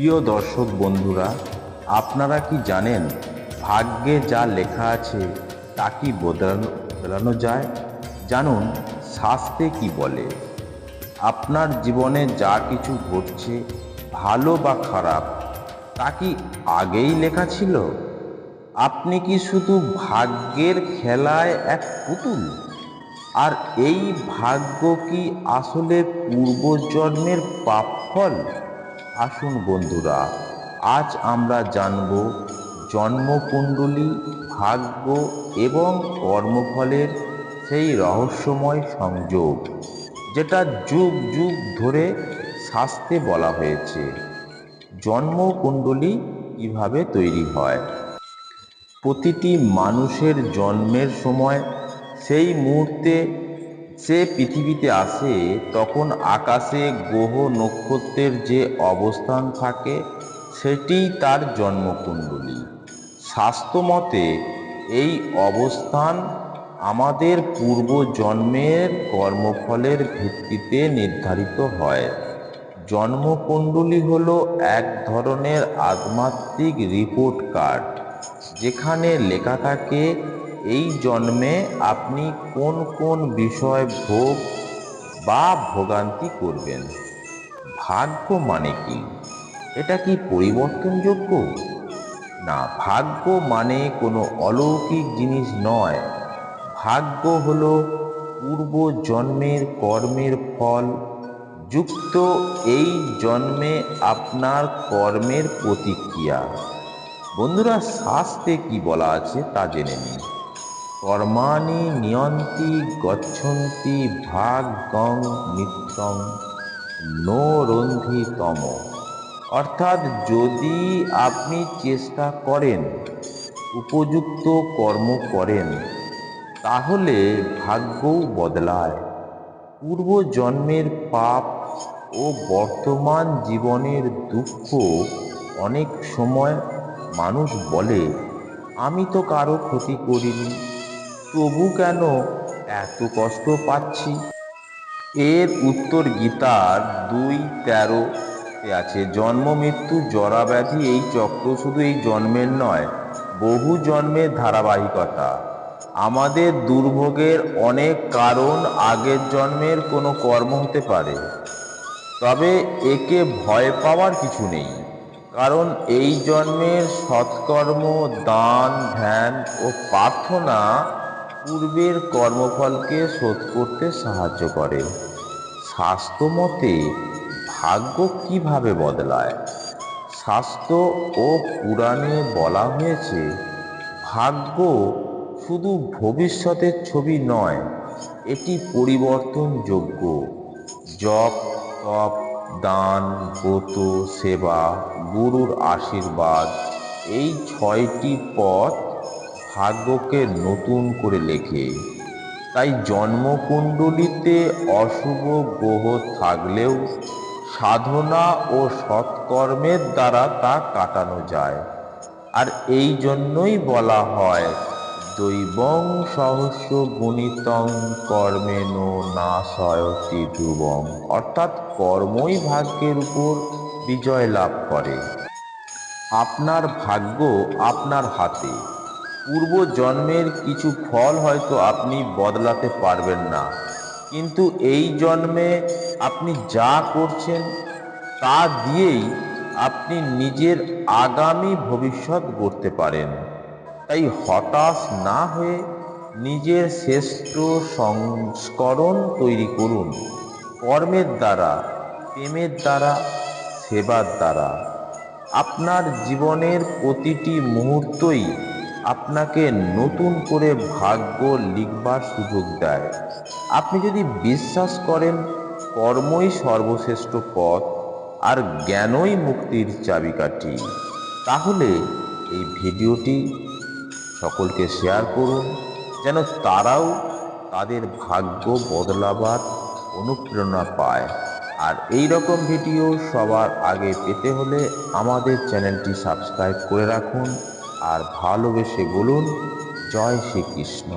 প্রিয় দর্শক বন্ধুরা, আপনারা কি জানেন ভাগ্যে যা লেখা আছে তা কি বদলানো বদলানো যায়? জানুন শাস্তে কি বলে, আপনার জীবনে যা কিছু ঘটছে, ভালো বা খারাপ, তা কি আগেই লেখা ছিল? আপনি কি শুধু ভাগ্যের খেলায় এক পুতুল? আর এই ভাগ্য কি আসলে পূর্বজন্মের পাপফল আসুন বন্ধুরা, আজ আমরা জানব জন্মকুণ্ডলী, ভাগ্য এবং কর্মফলের সেই রহস্যময় সংযোগ, যেটা যুগ যুগ ধরে শাস্তে বলা হয়েছে। জন্মকুণ্ডলী কীভাবে তৈরি হয়? প্রতিটি মানুষের জন্মের সময় সেই মুহূর্তে সে পৃথিবীতে আসে, তখন আকাশে গ্রহ নক্ষত্রের যে অবস্থান থাকে সেটিই তার জন্মকুণ্ডলী। স্বাস্থ্যমতে এই অবস্থান আমাদের পূর্বজন্মের কর্মফলের ভিত্তিতে নির্ধারিত হয়। জন্মকুণ্ডলী হলো এক ধরনের আধ্যাত্মিক রিপোর্ট কার্ড যেখানে লেখা থাকে এই জন্মে আপনি কোন কোন বিষয় ভোগ বা ভোগান্তি করবেন? ভাগ্য মানে কি? এটা কি পরিবর্তনযোগ্য? না, ভাগ্য মানে কোনো অলৌকিক জিনিস নয়। ভাগ্য হল পূর্ব জন্মের কর্মের ফল। যুক্ত এই জন্মে আপনার কর্মের প্রতিক্রিয়া। বন্ধুরা শাস্তে কি বলা আছে তা জেনে নিন। কর্মাণি নিয়ন্তি গচ্ছন্তি ভাগ্যং নিত্যং নো রন্ধিতম অর্থাৎ যদি আপনি চেষ্টা করেন, উপযুক্ত কর্ম করেন, তাহলে ভাগ্যও বদলায়। পূর্ব জন্মের পাপ ও বর্তমান জীবনের দুঃখ অনেক সময় মানুষ বলে, আমি তো কারও ক্ষতি করিনি। তবু কেন এত কষ্ট পাচ্ছি? এর উত্তর গীতার দুই তেরো আছে, জন্ম, মৃত্যু জরাব্যাধি এই চক্র শুধু এই জন্মের নয়, বহু জন্মের ধারাবাহিকতা। আমাদের দুর্ভোগের অনেক কারণ আগের জন্মের কোনো কর্ম হতে পারে। তবে একে ভয় পাওয়ার কিছু নেই, কারণ এই জন্মের সৎকর্ম, দান, ধ্যান ও প্রার্থনা পূর্বের কর্মফলকে শোধ করতে সাহায্য করে। স্বাস্থ্যমতে ভাগ্য কীভাবে বদলায়? স্বাস্থ্য ও পুরাণে বলা হয়েছে, ভাগ্য শুধু ভবিষ্যতের ছবি নয়, এটি পরিবর্তনযোগ্য। জপ, তপ, দান, ব্রত, সেবা, গুরুর আশীর্বাদ, এই ছয়টি পথ ভাগ্যকে নতুন করে লেখে। তাই জন্মকুণ্ডলিতে অশুভ গ্রহ থাকলেও সাধনা ও সৎকর্মের দ্বারা তা কাটানো যায়। আর এই জন্যই বলা হয়, দৈবং সহস্র গুণিতং কর্মেন না সয়তি ধ্রুবং অর্থাৎ কর্মই ভাগ্যের উপর বিজয় লাভ করে। আপনার ভাগ্য আপনার হাতে। পূর্ব জন্মের কিছু ফল হয়তো আপনি বদলাতে পারবেন না। কিন্তু এই জন্মে আপনি যা করছেন, তা দিয়েই আপনি নিজের আগামী ভবিষ্যৎ গড়তে পারেন। তাই হতাশ না হয়ে নিজের শ্রেষ্ঠ সংস্করণ তৈরি করুন। কর্মের দ্বারা, প্রেমের দ্বারা, সেবার দ্বারা। আপনার জীবনের প্রতিটি মুহূর্তই আপনাকে নতুন করে ভাগ্য লিখবার সুযোগ দেয়। আপনি যদি বিশ্বাস করেন, কর্মই সর্বশ্রেষ্ঠ পথ আর জ্ঞানই মুক্তির চাবিকাঠি, তাহলে এই ভিডিওটি সকলকে শেয়ার করুন, যেন তারাও তাদের ভাগ্য বদলাবার অনুপ্রেরণা পায়। আর এই রকম ভিডিও সবার আগে পেতে হলে আমাদের চ্যানেলটি সাবস্ক্রাইব করে রাখুন। আর ভালোবেসে বলুন জয় শ্রীকৃষ্ণ।